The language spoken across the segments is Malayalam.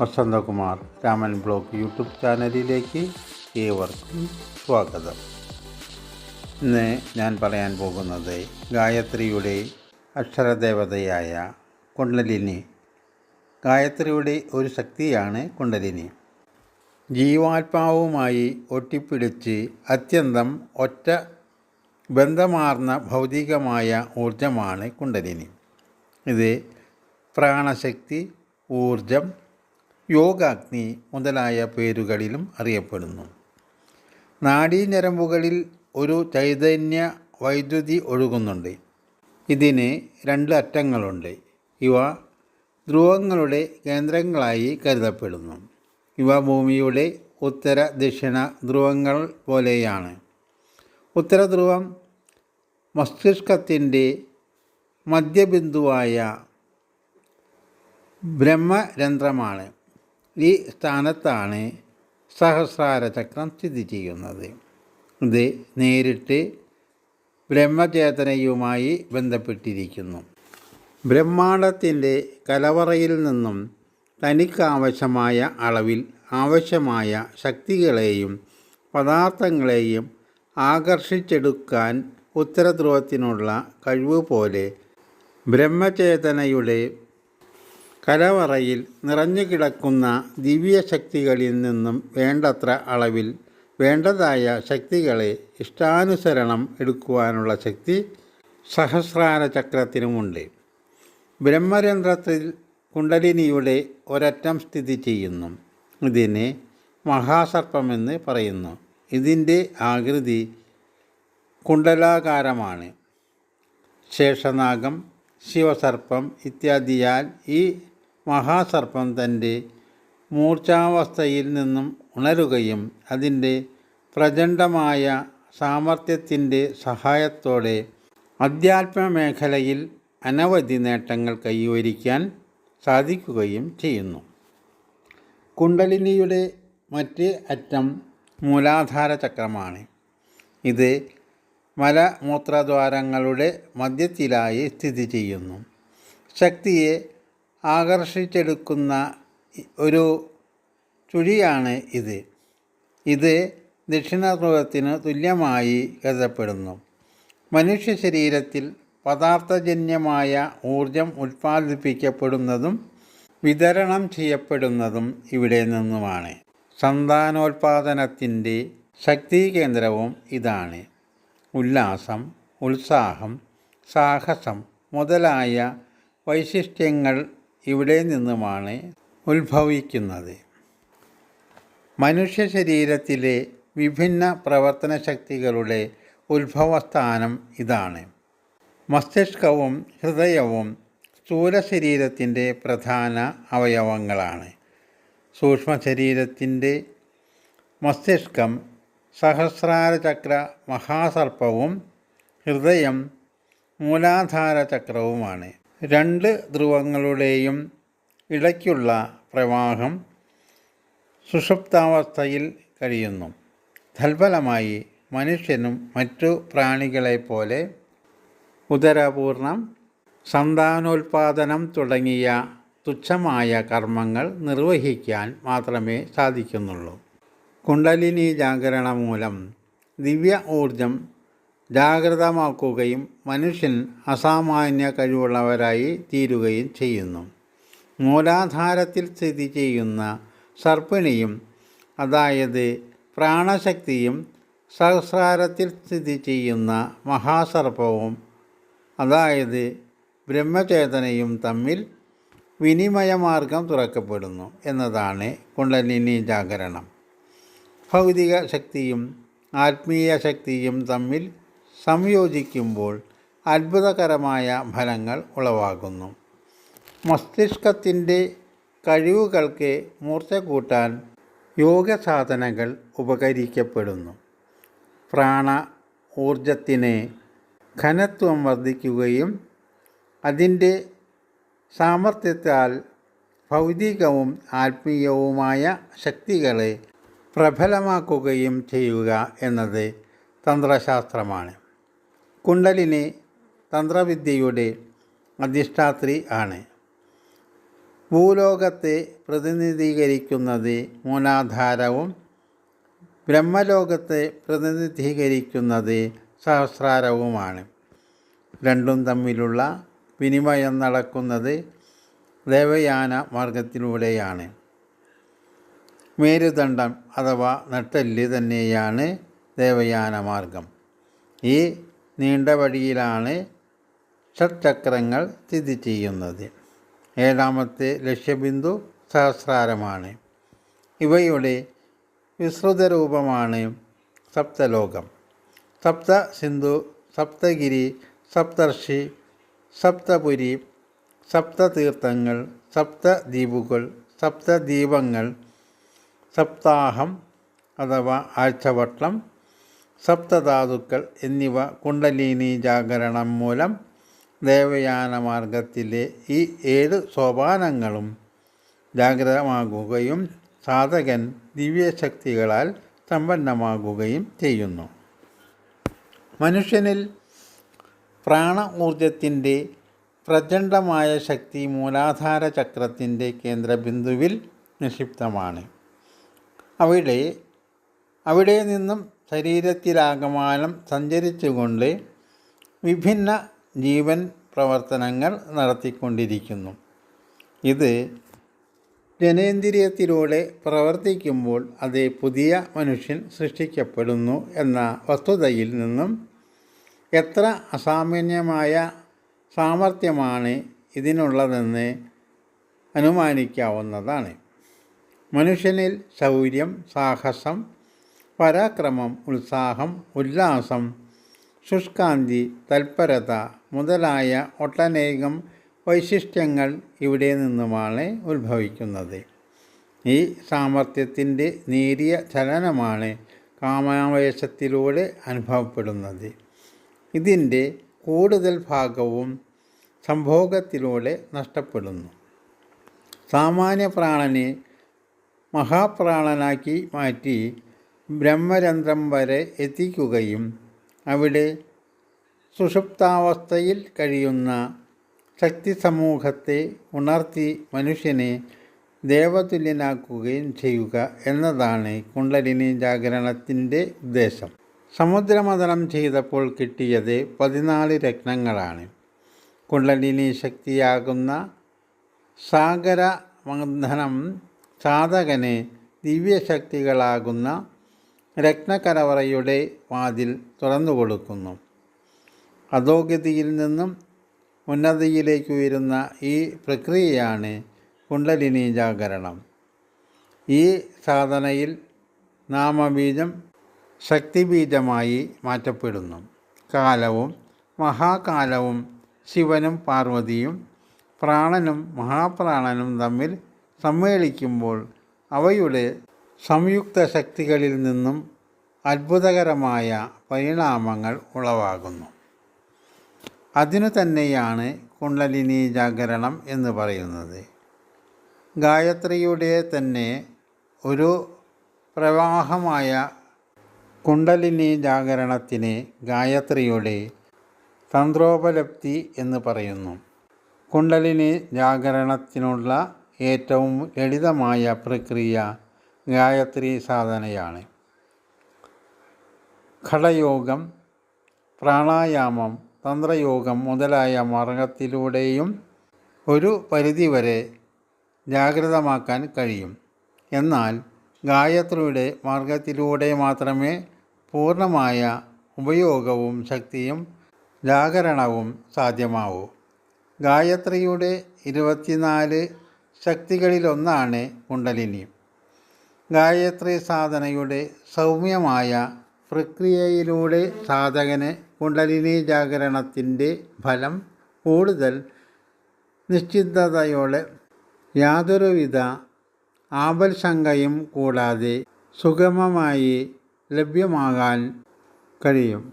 വസന്തകുമാർ രാമൻ ബ്ലോഗ് യൂട്യൂബ് ചാനലിലേക്ക് ഏവർക്കും സ്വാഗതം. ഇന്ന് ഞാൻ പറയാൻ പോകുന്നത് ഗായത്രിയുടെ അക്ഷരദേവതയായ കുണ്ടലിനി. ഗായത്രിയുടെ ഒരു ശക്തിയാണ് കുണ്ടലിനി. ജീവാത്മാവുമായി ഒട്ടിപ്പിടിച്ച് അത്യന്തം ഒറ്റ ബന്ധമാർന്ന ഭൗതികമായ ഊർജമാണ് കുണ്ടലിനി. ഇത് പ്രാണശക്തി ഊർജം യോഗാഗ്നി മുതലായ പേരുകളിലും അറിയപ്പെടുന്നു. നാഡീഞരമ്പുകളിൽ ഒരു ചൈതന്യ വൈദ്യുതി ഒഴുകുന്നുണ്ട്. ഇതിന് രണ്ട് അറ്റങ്ങളുണ്ട്. ഇവ ധ്രുവങ്ങളുടെ കേന്ദ്രങ്ങളായി കരുതപ്പെടുന്നു. ഇവ ഭൂമിയുടെ ഉത്തര ദക്ഷിണ ധ്രുവങ്ങൾ പോലെയാണ്. ഉത്തരധ്രുവം മസ്തിഷ്കത്തിന്റെ മധ്യബിന്ദുവായ ബ്രഹ്മരന്ധ്രമാണ്. ഈ സ്ഥാനത്താണ് സഹസ്രാര ചക്രം സ്ഥിതി ചെയ്യുന്നത്. ഇത് നേരിട്ട് ബ്രഹ്മചേതനയുമായി ബന്ധപ്പെട്ടിരിക്കുന്നു. ബ്രഹ്മാണ്ടത്തിന്റെ കലവറയിൽ നിന്നും തനിക്കാവശ്യമായ അളവിൽ ആവശ്യമായ ശക്തികളെയും പദാർത്ഥങ്ങളെയും ആകർഷിച്ചെടുക്കാൻ ഉത്തരധ്രുവത്തിനുള്ള കഴിവ് പോലെ ബ്രഹ്മചേതനയുടെ കലവറയിൽ നിറഞ്ഞു കിടക്കുന്ന ദിവ്യശക്തികളിൽ നിന്നും വേണ്ടത്ര അളവിൽ വേണ്ടതായ ശക്തികളെ ഇഷ്ടാനുസരണം എടുക്കുവാനുള്ള ശക്തി സഹസ്രാര ചക്രത്തിനുമുണ്ട്. ബ്രഹ്മരന്ധ്രത്തിൽ കുണ്ടലിനിയുടെ ഒരറ്റം സ്ഥിതി ചെയ്യുന്നു. ഇതിനെ മഹാസർപ്പമെന്ന് പറയുന്നു. ഇതിന്റെ ആകൃതി കുണ്ടലാകാരമാണ്. ശേഷനാഗം ശിവസർപ്പം ഇത്യാദിയാൽ ഈ മഹാസർപ്പം തന്റെ മൂർച്ഛാവസ്ഥയിൽ നിന്നും ഉണരുകയും അതിന്റെ പ്രചണ്ഡമായ സാമർഥ്യത്തിന്റെ സഹായത്തോടെ അധ്യാത്മ മേഖലയിൽ അനവധി നേട്ടങ്ങൾ കൈവരിക്കാൻ സാധിക്കുകയും ചെയ്യുന്നു. കുണ്ടലിനിയുടെ മറ്റ് അറ്റം മൂലാധാര ചക്രമാണ്. ഇത് മലമൂത്രദ്വാരങ്ങളുടെ മധ്യത്തിലായി സ്ഥിതി ചെയ്യുന്നു. ശക്തിയെ ആകർഷിച്ചെടുക്കുന്ന ഒരു ചുഴിയാണ് ഇത്. ഇത് ദക്ഷിണധ്രുവത്തിന് തുല്യമായി കരുതപ്പെടുന്നു. മനുഷ്യ ശരീരത്തിൽ പദാർത്ഥജന്യമായ ഊർജം ഉൽപ്പാദിപ്പിക്കപ്പെടുന്നതും വിതരണം ചെയ്യപ്പെടുന്നതും ഇവിടെ നിന്നുമാണ്. സന്താനോൽപാദനത്തിന്റെ ശക്തികേന്ദ്രവും ഇതാണ്. ഉല്ലാസം ഉത്സാഹം സാഹസം മുതലായ വൈശിഷ്ട്യങ്ങൾ ഇവിടെ നിന്നുമാണ് ഉത്ഭവിക്കുന്നത്. മനുഷ്യ ശരീരത്തിലെ വിഭിന്ന പ്രവർത്തന ശക്തികളുടെ ഉത്ഭവസ്ഥാനം ഇതാണ്. മസ്തിഷ്കവും ഹൃദയവും സ്ഥൂല ശരീരത്തിന്റെ പ്രധാന അവയവങ്ങളാണ്. സൂക്ഷ്മ ശരീരത്തിന്റെ മസ്തിഷ്കം സഹസ്രാര ചക്ര മഹാസർപ്പവും ഹൃദയം മൂലാധാര ചക്രവുമാണ്. രണ്ട് ധ്രുവങ്ങളുടെയും ഇടയ്ക്കുള്ള പ്രവാഹം സുഷുപ്താവസ്ഥയിൽ കഴിയുന്നു. തൽഫലമായി മനുഷ്യനും മറ്റു പ്രാണികളെപ്പോലെ ഉദരപൂർണം സന്താനോൽപാദനം തുടങ്ങിയ തുച്ഛമായ കർമ്മങ്ങൾ നിർവഹിക്കാൻ മാത്രമേ സാധിക്കുന്നുള്ളൂ. കുണ്ടലിനി ജാഗരണം മൂലം ദിവ്യ ഊർജം ജാഗ്രതമാക്കുകയും മനുഷ്യൻ അസാമാന്യ കഴിവുള്ളവരായി തീരുകയും ചെയ്യുന്നു. മൂലാധാരത്തിൽ സ്ഥിതി ചെയ്യുന്ന സർപ്പിണിയും അതായത് പ്രാണശക്തിയും സഹസ്രാരത്തിൽ സ്ഥിതി ചെയ്യുന്ന മഹാസർപ്പവും അതായത് ബ്രഹ്മചേതനയും തമ്മിൽ വിനിമയമാർഗം തുറക്കപ്പെടുന്നു എന്നതാണ് കുണ്ടലിനി ജാഗരണം. ഭൗതിക ശക്തിയും ആത്മീയ ശക്തിയും തമ്മിൽ സംയോജിക്കുമ്പോൾ അത്ഭുതകരമായ ഫലങ്ങൾ ഉളവാകുന്നു. മസ്തിഷ്കത്തിന്റെ കഴിവുകൾക്ക് മൂർച്ച കൂട്ടാൻ യോഗസാധനകൾ ഉപകരിക്കപ്പെടുന്നു. പ്രാണ ഊർജത്തിന് ഘനത്വം വർദ്ധിക്കുകയും അതിന്റെ സാമർഥ്യത്താൽ ഭൗതികവും ആത്മീയവുമായ ശക്തികളെ പ്രബലമാക്കുകയും ചെയ്യുക എന്നത് തന്ത്രശാസ്ത്രമാണ്. കുണ്ടലിനി തന്ത്രവിദ്യയുടെ അധിഷ്ഠാത്രി ആണ്. ഭൂലോകത്തെ പ്രതിനിധീകരിക്കുന്നത് മൂലാധാരവും ബ്രഹ്മലോകത്തെ പ്രതിനിധീകരിക്കുന്നത് സഹസ്രാരവുമാണ്. രണ്ടും തമ്മിലുള്ള വിനിമയം നടക്കുന്നത് ദേവയാന മാർഗത്തിലൂടെയാണ്. മേരുദണ്ഡം അഥവാ നട്ടെല്ല് തന്നെയാണ് ദേവയാന മാർഗം. ഈ നീണ്ട വഴിയിലാണ് ഷഡ്ചക്രങ്ങൾ സ്ഥിതി ചെയ്യുന്നത്. ഏഴാമത്തെ ലക്ഷ്യബിന്ദു സഹസ്രാരമാണ്. ഇവയുടെ വിസ്തൃത രൂപമാണ് സപ്തലോകം. സപ്ത സിന്ധു സപ്തഗിരി സപ്തർഷി സപ്തപുരി സപ്തതീർത്ഥങ്ങൾ സപ്തദ്വീപുകൾ സപ്തദ്വീപങ്ങൾ സപ്താഹം അഥവാ ആഴ്ചവട്ടം സപ്തധാതുക്കൾ എന്നിവ കുണ്ടലിനി ജാഗരണം മൂലം ദേവയാന മാർഗത്തിലെ ഈ ഏഴ് സോപാനങ്ങളും ജാഗ്രതമാകുകയും സാധകൻ ദിവ്യശക്തികളാൽ സമ്പന്നമാകുകയും ചെയ്യുന്നു. മനുഷ്യനിൽ പ്രാണ ഊർജത്തിന്റെ പ്രചണ്ഡമായ ശക്തി മൂലാധാര ചക്രത്തിന്റെ കേന്ദ്രബിന്ദുവിൽ നിക്ഷിപ്തമാണ്. അവിടെ അവിടെ നിന്നും ശരീരത്തിലാകമാനം സഞ്ചരിച്ചുകൊണ്ട് വിഭിന്ന ജീവൻ പ്രവർത്തനങ്ങൾ നടത്തിക്കൊണ്ടിരിക്കുന്നു. ഇത് ജനേന്ദ്രിയത്തിലൂടെ പ്രവർത്തിക്കുമ്പോൾ അത് പുതിയ മനുഷ്യൻ സൃഷ്ടിക്കപ്പെടുന്നു എന്ന വസ്തുതയിൽ നിന്നും എത്ര അസാമാന്യമായ സാമർഥ്യമാണ് ഇതിനുള്ളതെന്ന് അനുമാനിക്കാവുന്നതാണ്. മനുഷ്യനിൽ ശൗര്യം സാഹസം പരാക്രമം ഉത്സാഹം ഉല്ലാസം ശുഷ്കാന്തി തൽപരത മുതലായ ഒട്ടനേകം വൈശിഷ്ട്യങ്ങൾ ഇവിടെ നിന്നുമാണ് ഉത്ഭവിക്കുന്നത്. ഈ സാമർഥ്യത്തിന്റെ നേരിയ ചലനമാണ് കാമാവേശത്തിലൂടെ അനുഭവപ്പെടുന്നത്. ഇതിന്റെ കൂടുതൽ ഭാഗവും സംഭോഗത്തിലൂടെ നഷ്ടപ്പെടുന്നു. സാമാന്യ പ്രാണനെ മഹാപ്രാണനാക്കി മാറ്റി ബ്രഹ്മരന്ധ്രം വരെ എത്തിക്കുകയും അവിടെ സുഷുപ്താവസ്ഥയിൽ കഴിയുന്ന ശക്തി സമൂഹത്തെ ഉണർത്തി മനുഷ്യനെ ദേവതുല്യനാക്കുകയും ചെയ്യുക എന്നതാണ് കുണ്ടലിനി ജാഗരണത്തിന്റെ ഉദ്ദേശം. സമുദ്രമതനം ചെയ്തപ്പോൾ കിട്ടിയത് പതിനാല് രത്നങ്ങളാണ്. കുണ്ടലിനി ശക്തിയാകുന്ന സാഗര സാധകനെ സാധകന് ദിവ്യശക്തികളാകുന്ന രത്നക്കലവറയുടെ വാതിൽ തുറന്നു കൊടുക്കുന്നു അധോഗതിയിൽ നിന്നും ഉന്നതിയിലേക്ക് ഉയരുന്ന ഈ പ്രക്രിയയാണ് കുണ്ടലിനി ജാഗരണം. ഈ സാധനയിൽ നാമബീജം ശക്തിബീജമായി മാറ്റപ്പെടുന്നു. കാലവും മഹാകാലവും ശിവനും പാർവതിയും പ്രാണനും മഹാപ്രാണനും തമ്മിൽ സമ്മേളിക്കുമ്പോൾ അവയുടെ സംയുക്ത ശക്തികളിൽ നിന്നും അത്ഭുതകരമായ പരിണാമങ്ങൾ ഉളവാകുന്നു. അതിനു തന്നെയാണ് കുണ്ടലിനി ജാഗരണം എന്ന് പറയുന്നത്. ഗായത്രിയുടെ തന്നെ ഒരു പ്രവാഹമായ കുണ്ടലിനി ജാഗരണത്തിന് ഗായത്രിയുടെ തന്ത്രോപലബ്ധി എന്ന് പറയുന്നു. കുണ്ടലിനി ജാഗരണത്തിനുള്ള ഏറ്റവും ലളിതമായ പ്രക്രിയ ഗായത്രി സാധനയാണ്. ഘടയോഗം പ്രാണായാമം തന്ത്രയോഗം മുതലായ മാർഗത്തിലൂടെയും ഒരു പരിധിവരെ ജാഗ്രതമാക്കാൻ കഴിയും. എന്നാൽ ഗായത്രിയുടെ മാർഗത്തിലൂടെ മാത്രമേ പൂർണമായ ഉപയോഗവും ശക്തിയും ജാഗരണവും സാധ്യമാവൂ. ഗായത്രിയുടെ ഇരുപത്തിനാല് ശക്തികളിലൊന്നാണ് കുണ്ടലിനി. ഗായത്രി സാധനയുടെ സൗമ്യമായ പ്രക്രിയയിലൂടെ സാധകന് കുണ്ടലിനി ജാഗരണത്തിന്റെ ഫലം കൂടുതൽ നിശ്ചിതതയോടെ യാതൊരുവിധ ആപൽശങ്കയും കൂടാതെ സുഗമമായി ലഭ്യമാകാൻ കഴിയും.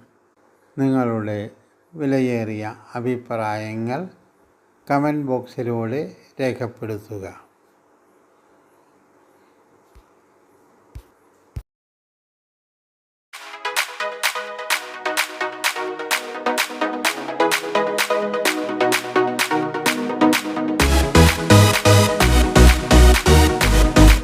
നിങ്ങളുടെ വിലയേറിയ അഭിപ്രായങ്ങൾ കമന്റ് ബോക്സിലൂടെ രേഖപ്പെടുത്തുക.